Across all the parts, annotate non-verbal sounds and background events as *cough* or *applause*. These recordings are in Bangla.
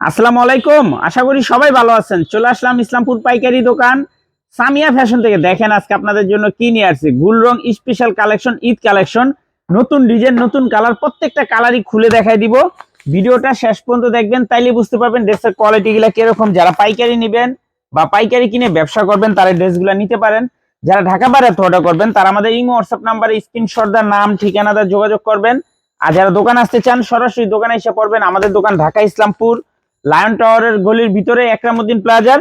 আসসালামু আলাইকুম। আশা করি সবাই ভালো আছেন। চলে আসলাম ইসলামপুর পাইকারি দোকান। সামিয়া ফ্যাশন থেকে দেখেন আজকে আপনাদের জন্য কি নিয়ে আসছি। গুল রং স্পেশাল কালেকশন ঈদ কালেকশন নতুন ডিজাইন নতুন কালার প্রত্যেকটা কালারই খুলে দেখাই দিব। ভিডিওটা শেষ পর্যন্ত দেখবেন, তাইলে বুঝতে পারবেন ড্রেসের কোয়ালিটি গুলা কীরকম। যারা পাইকারি নেবেন বা পাইকারি কিনে ব্যবসা করবেন, তারা ড্রেসগুলো নিতে পারেন। যারা ঢাকা বাইরে অর্ডার করবেন, তারা আমাদের ইমো হোয়াটসঅ্যাপ নাম্বারে স্ক্রিনশট দেওয়ার নাম, ঠিকানা দেওয়ার যোগাযোগ করবেন। আর যারা দোকান আসতে চান, সরাসরি দোকানে এসে পড়বেন। আমাদের দোকান ঢাকা ইসলামপুর। লায়ন টাওয়ারের গলির ভিতরে একরামুদ্দিন প্লাজার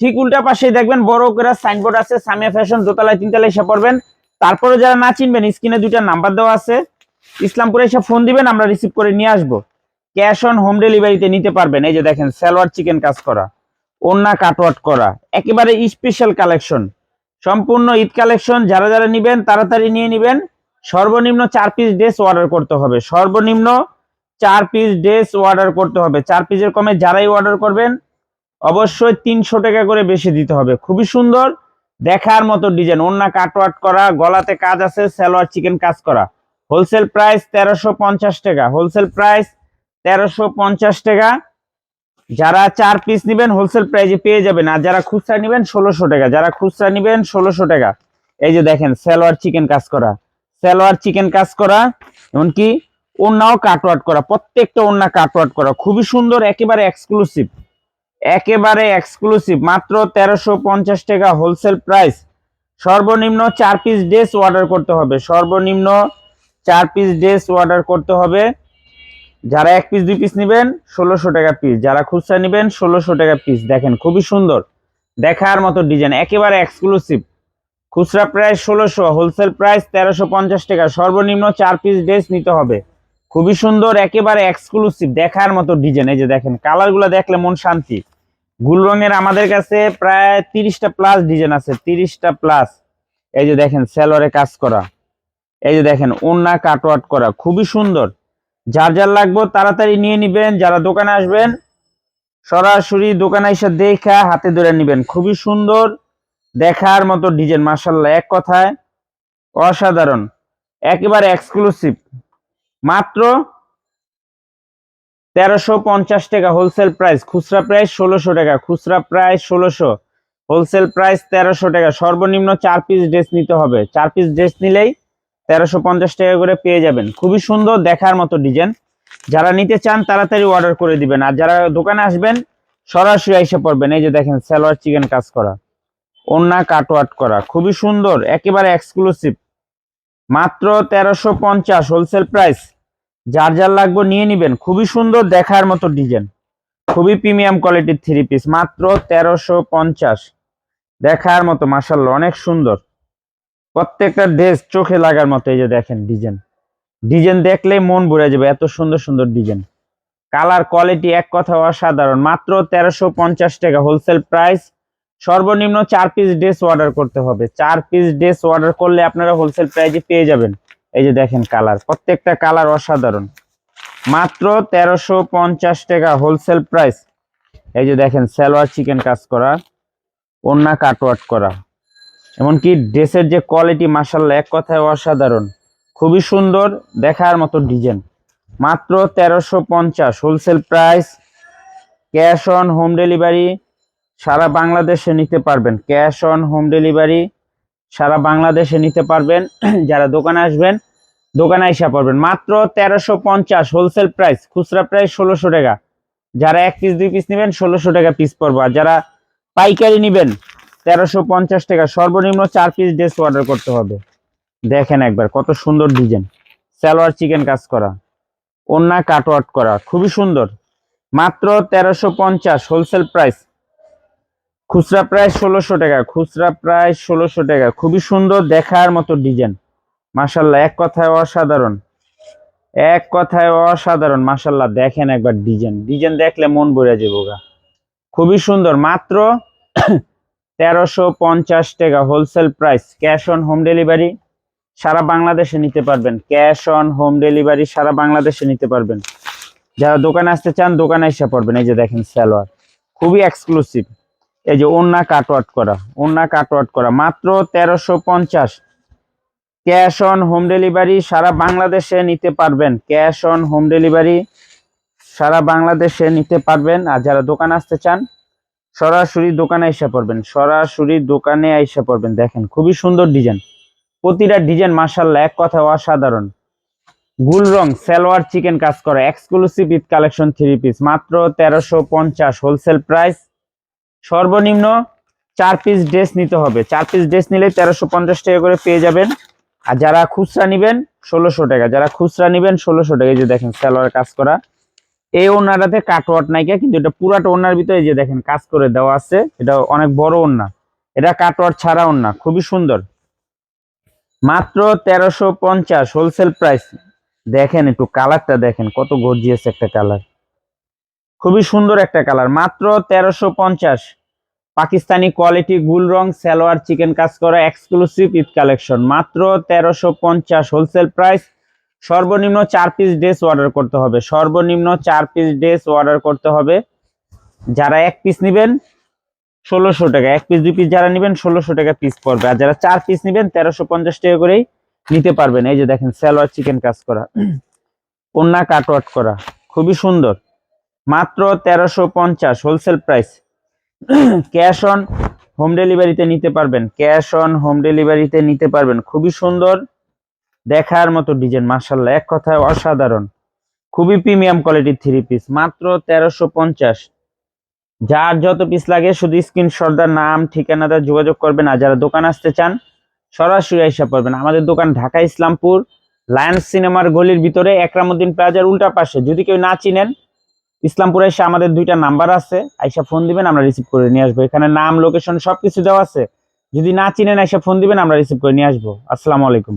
ঠিক উল্টা পাশে দেখবেন বড় করে সাইনবোর্ড আছে সামিয়া ফ্যাশন দোতলায় তিনতলায় এসে পড়বেন। তারপরে যারা না চিনবেন স্ক্রিনে দুইটা নাম্বার দেওয়া আছে। ইসলামপুরে এসে ফোন দিবেন, আমরা রিসিভ করে নিয়ে আসব। ক্যাশ অন হোম ডেলিভারিতে নিতে পারবেন। এই যে দেখেন সালোয়ার চিকেন কাজ করা ওন্না কাটওয়াট করা, একেবারে স্পেশাল কালেকশন সম্পূর্ণ ঈদ কালেকশন যারা যারা নিবেন, তাড়াতাড়ি নিয়ে নিবেন। সর্বনিম্ন চার পিস ড্রেস অর্ডার করতে হবে। সর্বনিম্ন চার পিস ড্রেস অর্ডার করতে হবে। চার পিসের কমে যারাই অর্ডার করবেন, অবশ্যই তিনশো টাকা করে বেশি দিতে হবে। খুবই সুন্দর, দেখার মতো ডিজাইন ওন্না কাটওয়াট করা, গলাতে কাজ আছে, সালোয়ার চিকেন কাজ করা। হোলসেল প্রাইস তেরোশো পঞ্চাশ টাকা। হোলসেল প্রাইস তেরোশো পঞ্চাশ টাকা। যারা চার পিস নেবেন হোলসেল প্রাইজে পেয়ে যাবেন। আর যারা খুচরা নেবেন, ষোলোশো টাকা। যারা খুচরা নেবেন, ষোলোশো টাকা। এই যে দেখেন, সালোয়ার চিকেন কাজ করা। সালোয়ার চিকেন কাজ করা। এমনকি ওন্নাও কাটওয়াট করা, প্রত্যেকটা ওন্না কাটওয়াট করা। খুবই সুন্দর, একেবারে এক্সক্লুসিভ একেবারে এক্সক্লুসিভ মাত্র তেরোশো পঞ্চাশ টাকা হোলসেল প্রাইস সর্বনিম্ন চার পিস ড্রেস অর্ডার করতে হবে। সর্বনিম্ন চার পিস ড্রেস অর্ডার করতে হবে। যারা এক পিস দুই পিস নেবেন, ষোলোশো টাকা পিস যারা খুচরা নেবেন, ষোলোশো টাকা পিস দেখেন, খুবই সুন্দর। দেখার মতো ডিজাইন একেবারে এক্সক্লুসিভ খুচরা প্রাইস ষোলোশো হোলসেল প্রাইস তেরোশো পঞ্চাশ টাকা। সর্বনিম্ন চার পিস ড্রেস নিতে হবে। খুবই সুন্দর, একেবারে এক্সক্লুসিভ দেখার মতো ডিজাইন এই যে দেখেন কালারগুলো দেখলে মন শান্তি। গুল রঙের আমাদের কাছে প্রায় তিরিশটা প্লাস ডিজাইন আছে, তিরিশটা প্লাস এই যে দেখেন সেলরে কাজ করা। এই যে দেখেন ওন্না কাটওয়াট করা, খুবই সুন্দর। যার যার লাগবে তাড়াতাড়ি নিয়ে নিবেন, যারা দোকানে আসবেন, সরাসরি দোকানে এসে দেখা হাতে ধরে নিবেন। খুবই সুন্দর, দেখার মতো ডিজাইন মার্শাল্লাহ এক কথায় অসাধারণ, একেবারে এক্সক্লুসিভ মাত্র তেরোশো পঞ্চাশ টাকা হোলসেল প্রাইস খুচরা প্রাইস ষোলোশো টাকা, খুচরা প্রাইস ষোলোশো হোলসেল প্রাইস তেরোশো টাকা। সর্বনিম্ন চার পিস ড্রেস নিতে হবে। চার পিস ড্রেস নিলেই তেরোশো পঞ্চাশ টাকা করে পেয়ে যাবেন। খুবই সুন্দর দেখার মতো ডিজাইন যারা নিতে চান তাড়াতাড়ি অর্ডার করে দিবেন। আর যারা দোকানে আসবেন, সরাসরি এসে পড়বেন। এই যে দেখেন, সালোয়ার চিকেন কাজ করা। ওন্না কাটওয়াট করা। খুবই সুন্দর, একেবারে এক্সক্লুসিভ মাত্র তেরোশো পঞ্চাশ হোলসেল প্রাইস যার যার লাগবে নিয়ে নিবেন। খুবই সুন্দর দেখার মতো ডিজাইন খুবই প্রিমিয়াম কোয়ালিটির থ্রি পিস মাত্র তেরোশো পঞ্চাশ। দেখার মতো মাসাল্লাহ অনেক সুন্দর। প্রত্যেকটা ড্রেস চোখে লাগার মতো এই যে দেখেন ডিজাইন ডিজাইন দেখলে মন ভরে যাবে, এত সুন্দর সুন্দর ডিজাইন কালার কোয়ালিটি এক কথা অসাধারণ। মাত্র তেরোশো পঞ্চাশ টাকা হোলসেল প্রাইস সর্বনিম্ন চার পিস ড্রেস অর্ডার করতে হবে। চার পিস ড্রেস অর্ডার করলে আপনারা হোলসেল প্রাইজে পেয়ে যাবেন। এই যে দেখেন কালার প্রত্যেকটা কালার অসাধারণ। মাত্র তেরোশো পঞ্চাশ টাকা হোলসেল প্রাইস এই যে দেখেন, সালোয়ার চিকেন কাজ করা ওন্না কাটওয়াট করা। এমনকি ড্রেসের যে কোয়ালিটি মাসাল্লাহ এক কথায় অসাধারণ। খুবই সুন্দর, দেখার মতো ডিজাইন মাত্র তেরোশো পঞ্চাশ wholesale price cash on home delivery সারা বাংলাদেশে নিতে পারবেন। ক্যাশ অন হোম ডেলিভারি সারা বাংলাদেশে নিতে পারবেন। *clears throat* যারা দোকানে আসবেন, দোকানে এসে পারবেন মাত্র তেরোশো পঞ্চাশ হোলসেল প্রাইস খুচরা প্রাইস ষোলোশো টাকা। যারা এক পিস দুই পিস নেবেন, ষোলোশো টাকা পিস পড়ব। আর যারা পাইকারি নেবেন, তেরোশো পঞ্চাশ টাকা। সর্বনিম্ন চার পিস ড্রেস অর্ডার করতে হবে। দেখেন একবার, কত সুন্দর ডিজাইন সালোয়ার চিকেন কাজ করা, ওন্না কাটওয়াট করা, খুবই সুন্দর। মাত্র তেরোশো পঞ্চাশ হোলসেল প্রাইস খুচরা প্রায় ষোলোশো টাকা, খুচরা প্রায় ষোলোশো টাকা। খুবই সুন্দর দেখার মতো ডিজাইন। মাসাল্লাহ এক কথায় অসাধারণ। এক কথায় অসাধারণ মাসাল্লাহ দেখেন একবার ডিজাইন। ডিজাইন দেখলে মন ভরে যাব গা। খুবই সুন্দর, মাত্র তেরোশো পঞ্চাশ টাকা wholesale price cash on home delivery সারা বাংলাদেশে নিতে পারবেন। ক্যাশ অন হোম ডেলিভারি সারা বাংলাদেশে নিতে পারবেন। যারা দোকানে আসতে চান, দোকানে এসে পড়বেন। এই যে দেখেন সালোয়ার। খুবই এক্সক্লুসিভ এই যে ওন্না কাটওয়াট করা ওন্না কাটওয়াট করা। মাত্র তেরোশো পঞ্চাশ। ক্যাশ অন হোম ডেলিভারি সারা বাংলাদেশে নিতে পারবেন। ক্যাশ অন হোম ডেলিভারি সারা বাংলাদেশে নিতে পারবেন। আর যারা দোকান আসতে চান, সরাসরি দোকানে এসে পড়বেন। সরাসরি দোকানে এসে পড়বেন। দেখেন, খুবই সুন্দর ডিজাইন প্রতিটা ডিজাইন মাসাল্লাহ এক কথা অসাধারণ। গুল রং, সালোয়ার চিকেন কাজ করা। Exclusive Eid collection three piece মাত্র তেরোশো পঞ্চাশ। হোলসেল প্রাইস সর্বনিম্ন চার পিস ড্রেস নিতে হবে। চার পিস ড্রেস নিলে তেরোশো পঞ্চাশ টাকা করে পেয়ে যাবেন। আর যারা খুচরা নিবেন, ষোলোশো টাকা। যারা খুচরা নিবেন, ষোলোশো টাকা। যে দেখেন, সালোয়ার কাজ করা। এই ওনারাতে কাটওয়ার্ট নাইকা, কিন্তু এটা পুরাটা ওনার ভিতরে যে দেখেন, কাজ করে দেওয়া আছে। এটা অনেক বড় ওন্না। এটা কাটওয়ার্ট ছাড়া ওন্না, খুবই সুন্দর। মাত্র তেরোশো পঞ্চাশ হোলসেল প্রাইস দেখেন একটু কালারটা দেখেন, কত গর্জিয়াস একটা কালার খুবই সুন্দর একটা কালার মাত্র তেরোশো পঞ্চাশ। পাকিস্তানি কোয়ালিটি গুল রং, সালোয়ার চিকেন কাজ করা এক্সক্লুসিভ ঈদ কালেকশন মাত্র তেরোশো পঞ্চাশ হোলসেল প্রাইস সর্বনিম্ন চার পিস ড্রেস অর্ডার করতে হবে, সর্বনিম্ন চার পিস ড্রেস অর্ডার করতে হবে। যারা এক পিস নেবেন, ষোলোশো টাকা, এক পিস দুই পিস যারা নেবেন, ষোলোশো টাকা পিস পড়বে। আর যারা চার পিস নেবেন, তেরোশো পঞ্চাশ টাকা করেই নিতে পারবেন। এই যে দেখেন, সালোয়ার চিকেন কাজ করা। *clears throat* কন্যা কাটওয়াট করা, খুবই সুন্দর। মাত্র তেরোশো পঞ্চাশ wholesale price cash on home ডেলিভারিতে নিতে পারবেন। ক্যাশ অন হোম ডেলিভারিতে নিতে পারবেন। খুবই সুন্দর, দেখার মতো ডিজাইন মার্শাল্লাহ এক কথায় অসাধারণ। খুবই প্রিমিয়াম কোয়ালিটির থ্রি পিস মাত্র তেরোশো পঞ্চাশ। যার যত পিস লাগে, শুধু স্ক্রিনশট দেওয়ার নাম ঠিকানাটা যোগাযোগ করবেন। আর যারা দোকান আসতে চান, সরাসরি এসে পড়বেন। আমাদের দোকান ঢাকা ইসলামপুর, লায়ন্স সিনেমার গলির ভিতরে, একরামুদ্দিন প্লাজার উল্টা পাশে। যদি কেউ না চিনেন ইসলামপুরে এসে আমাদের দুইটা নাম্বার আছে। আইসা ফোন দিবেন, আমরা রিসিভ করে নিয়ে আসব। এখানে নাম লোকেশন সবকিছু দেওয়া আছে। যদি না চিনেন, আইসা ফোন দিবেন, আমরা রিসিভ করে নিয়ে আসব। আসসালামু আলাইকুম।